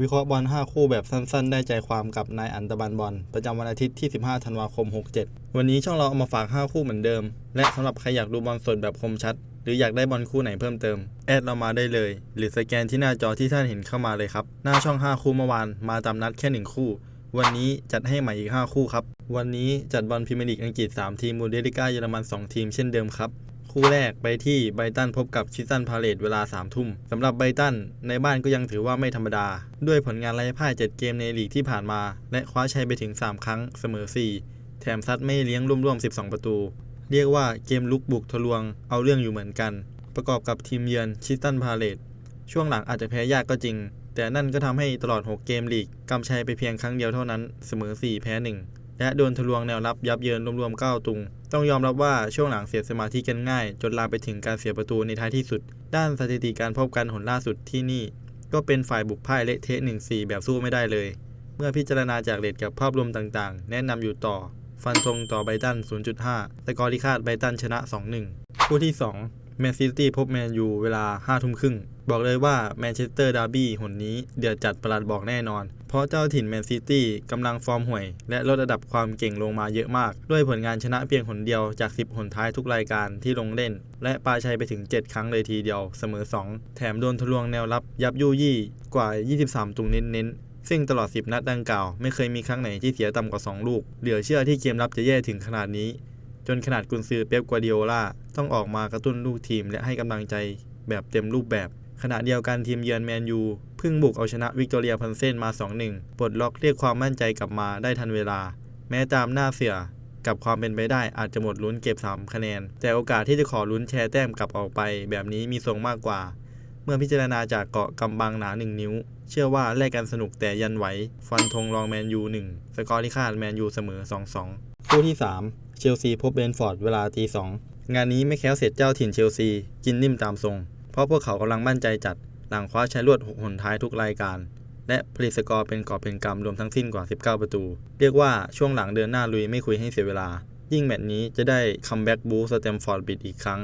วิเคราะห์บอล 5 คู่แบบสั้น ๆ ได้ใจความกับนายอันตบันบอล ประจำวันอาทิตย์ที่ 15 ธันวาคม 67 วันนี้ช่องเราเอามาฝาก 5 คู่เหมือนเดิม และสำหรับใครอยากดูบอลสดแบบคมชัด หรืออยากได้บอลคู่ไหนเพิ่มเติม แอดเรามาได้เลย หรือสแกนที่หน้าจอที่ท่านเห็นเข้ามาเลยครับ หน้าช่อง 5 คู่เมื่อวานมาตามนัดแค่ 1 คู่ วันนี้จัดให้ใหม่อีก 5 คู่ครับ วันนี้จัดบอลพรีเมียร์ลีกอังกฤษ 3 ทีมบูเดลิก้าเยอรมัน 2 ทีมเช่นเดิมครับ คู่แรกไปที่ไบรตันพบกับชิตันพาเลตเวลา3ทุ่มสำหรับไบรตันในบ้านก็ยังถือว่าไม่ธรรมดา ด้วยผลงานไร้พ่าย 7 เกมในลีกที่ผ่านมา และคว้าชัยไปถึง 3 ครั้งเสมอ 4 แถมซัดไม่เลี้ยงร่วมๆ 12 ประตู เรียกว่าเกมลุกบุกทะลวงเอาเรื่องอยู่เหมือนกัน ประกอบกับทีมเยือนชิตันพาเลตช่วงหลังอาจจะแพ้ยากก็จริง แต่นั่นก็ทำให้ตลอด 6 เกมลีกกำชัยไปเพียงครั้งเดียวเท่านั้นเสมอ 4 แพ้ 1 และโดนทะลวงแนวรับยับเยินรวมๆ9ตุง ต้องยอมรับว่าช่วงหลังเสียสมาธิกันง่าย จนลามไปถึงการเสียประตูในท้ายที่สุด ด้านสถิติการพบกันหนล่าสุดที่นี่ ก็เป็นฝ่ายบุกพ่ายเละเทะ1-4 แบบสู้ไม่ได้เลย เมื่อพิจารณาจากเรทกับภาพรวมต่างๆ แนะนำอยู่ต่อ ฟันธงต่อไบรตัน 0.5แต่กอร์ที่คาดไบรตันชนะ 2-1 คู่ที่ 2 แมนซิตี้พบแมนยูเวลา5ทุ่มครึ่งบอกเลยว่าแมนเชสเตอร์ดาร์บี้หนนี้เดือดจัดประหลาดบอกแน่นอน ราะเจ้าถิ่นแมนซิตี้กำลังฟอร์มห่วย และลดระดับความเก่งลงมาเยอะมาก ด้วยผลงานชนะเพียงหนเดียวจาก 10 หนท้ายทุกรายการที่ลงเล่น และปาชัยไปถึง 7 ครั้งเลยทีเดียวเสมอ 2 แถมโดนทะลวงแนวรับยับยุยี่กว่า 23ตุงเน้นๆ ซึ่งตลอด 10 นัดดังกล่าว ไม่เคยมีครั้งไหนที่เสียต่ำกว่า 2 ลูก เหลือเชื่อที่เกมรับจะแย่ถึงขนาดนี้ จนขนาดกุนซือเป๊ปกัวดิโอลาต้องออกมากระตุ้นลูกทีมและให้กำลังใจแบบเต็มรูปแบบ ขณะเดียวกันทีมเยือนแมนยู พิ่งบุกเอาชนะวิกตอเรียพันเซนมา 2-1 ปลดล็อกเรียกความมั่นใจกลับมาได้ทันเวลา แม้ตามหน้าเสือกับความเป็นไปได้อาจจะหมดลุ้นเก็บ 3 คะแนน แต่โอกาสที่จะขอลุ้นแชร์แต้มกลับออกไป แบบนี้มีทรงมากกว่า เมื่อพิจารณาจากเกาะกำบังหนา 1 นิ้ว เชื่อว่าแลกกันสนุกแต่ยันไหว ฟันธงรองแมนยู 1 สกอร์ที่คาดแมนยูเสมอ 2-2 คู่ที่ 3 เชลซีพบเบนฟอร์ดเวลาตีสองงานนี้ไม่แค้วเสร็จเจ้าถิ่นเชลซี กินนิ่มตามทรง เพราะพวกเขากำลังมั่นใจจัด หลังคว้าชัยรวด6หนท้ายทุกรายการ และผลิตสกอร์เป็นกอบเป็นกำรวมทั้งสิ้นกว่า 19 ประตู เรียกว่าช่วงหลังเดินหน้าลุยไม่คุยให้เสียเวลา ยิ่งแมตช์นี้จะได้คัมแบ็กบูสเตมฟอร์ดบิดอีกครั้ง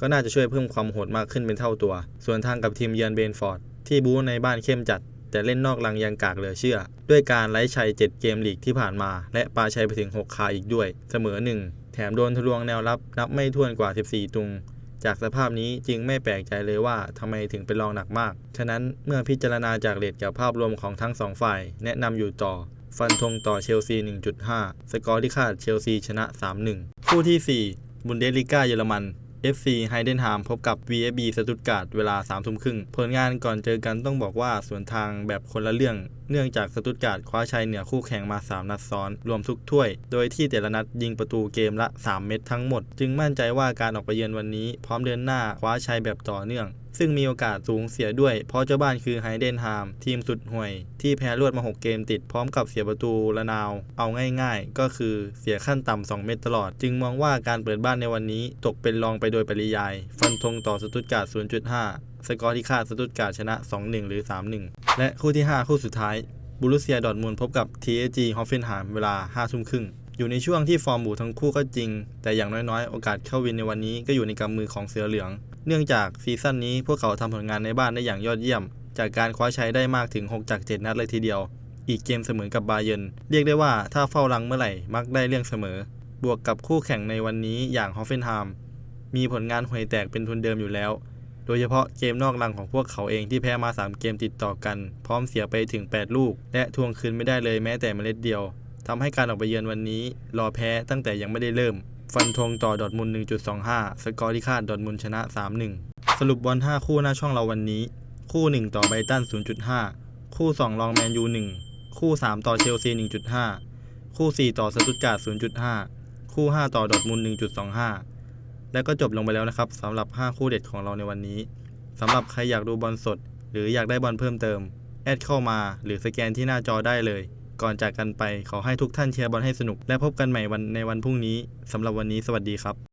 ก็น่าจะช่วยเพิ่มความโหดมากขึ้นเป็นเท่าตัว ส่วนทางกับทีมเยือนเบนฟอร์ดที่บูในบ้านเข้มจัด แต่เล่นนอกลังยังกากเหลือเชื่อ ด้วยการไล่ชัย 7 เกมลีกที่ผ่านมา และปาชัยไปถึง 6 คาอีกด้วย เสมอ 1 แถมโดนทะลวงแนวรับนับไม่ถ้วนกว่า 14 ตุง จากสภาพนี้จึงไม่แปลกใจเลยว่าทำไมถึงเป็นรองหนักมาก ฉะนั้นเมื่อพิจารณาจากเลทกับภาพรวมของทั้งสองฝ่าย แนะนำอยู่ต่อ ฟันธงต่อเชลซี 1.5 สกอร์ที่คาดเชลซีชนะ 3-1 คู่ที่ 4 บุนเดสลิก้าเยอรมัน FC ไฮเดนฮามพบกับ VFB สตุตการ์ดเวลา3ทุ่มครึ่งผลงานก่อนเจอกันต้องบอกว่าสวนทางแบบคนละเรื่อง เนื่องจากสตุตการ์ดคว้าชัยเหนือคู่แข่งมา 3 นัดซ้อน รวมทุกถ้วย โดยที่แต่ละนัดยิงประตูเกมละ 3 เม็ดทั้งหมด จึงมั่นใจว่าการออกไปเยือนวันนี้ พร้อมเดินหน้าคว้าชัยแบบต่อเนื่อง ซึ่งมีโอกาสสูงเสียด้วย เพราะเจ้าบ้านคือไฮเดนฮามทีมสุดห่วย ที่แพ้รวดมา 6 เกมติดพร้อมกับเสียประตูละนาว เอาง่ายๆ ก็คือเสียขั้นต่ำ2เม็ดตลอด จึงมองว่าการเปิดบ้านในวันนี้ตกเป็นรองไปโดยปริยาย ฟันธงต่อสตุตการ์ด0.5 สกอร์ที่คาดสตุตการ์ดชนะ 2-1 หรือ 3-1 และคู่ที่ 5 คู่สุดท้ายบูรุเซียดอทมุนพบกับ TSG ฮอฟเฟนไฮม์เวลา5ทุ่มครึ่ง อยู่ในช่วงที่ฟอร์มบูทั้งคู่ก็จริง แต่อย่างน้อยๆ โอกาสเข้าวินในวันนี้ก็อยู่ในกำมือของเสือเหลือง เนื่องจากซีซั่นนี้พวกเขาทำผลงานในบ้านได้อย่างยอดเยี่ยม จากการคว้าชัยได้มากถึง 6 จาก 7 นัดเลยทีเดียว อีกเกมเสมอกับบาเยนเรียกได้ว่าถ้าเฝ้ารังเมื่อไหร่มักได้เรื่องเสมอ บวกกับคู่แข่งในวันนี้อย่างฮอฟเฟนไฮม์มีผลงานห่วยแตกเป็นทุนเดิมอยู่แล้ว โดยเฉพาะเกมนอกรังของพวกเขาเองที่แพ้มา 3 เกมติดต่อกัน พร้อมเสียไปถึง 8 ลูก และทวงคืนไม่ได้เลยแม้แต่เมล็ดเดียวทำให้การออกไปเยือนวันนี้ รอแพ้ตั้งแต่ยังไม่ได้เริ่ม ฟันธงต่อดอทมุน1.25 สกอร์ที่คาดดอทมุนชนะ 3-1 สรุปบอล5 คู่หน้าช่องเราวันนี้ คู่ 1 ต่อไบรตัน 0.5 คู่ 2 รองแมนยู 1 คู่ 3 ต่อเชลซี 1.5 คู่ 4 ต่อสตุตการ์ด0.5 คู่ 5 ต่อดอทมุน1.25 และก็จบลงไปแล้วนะครับสำหรับ 5 คู่เด็ดของเราในวันนี้สำหรับใครอยากดูบอลสด หรืออยากได้บอลเพิ่มเติม แอดเข้ามาหรือสแกนที่หน้าจอได้เลย ก่อนจากกันไปขอให้ทุกท่านเชียร์บอลให้สนุก และพบกันใหม่วันในวันพรุ่งนี้สำหรับวันนี้สวัสดีครับ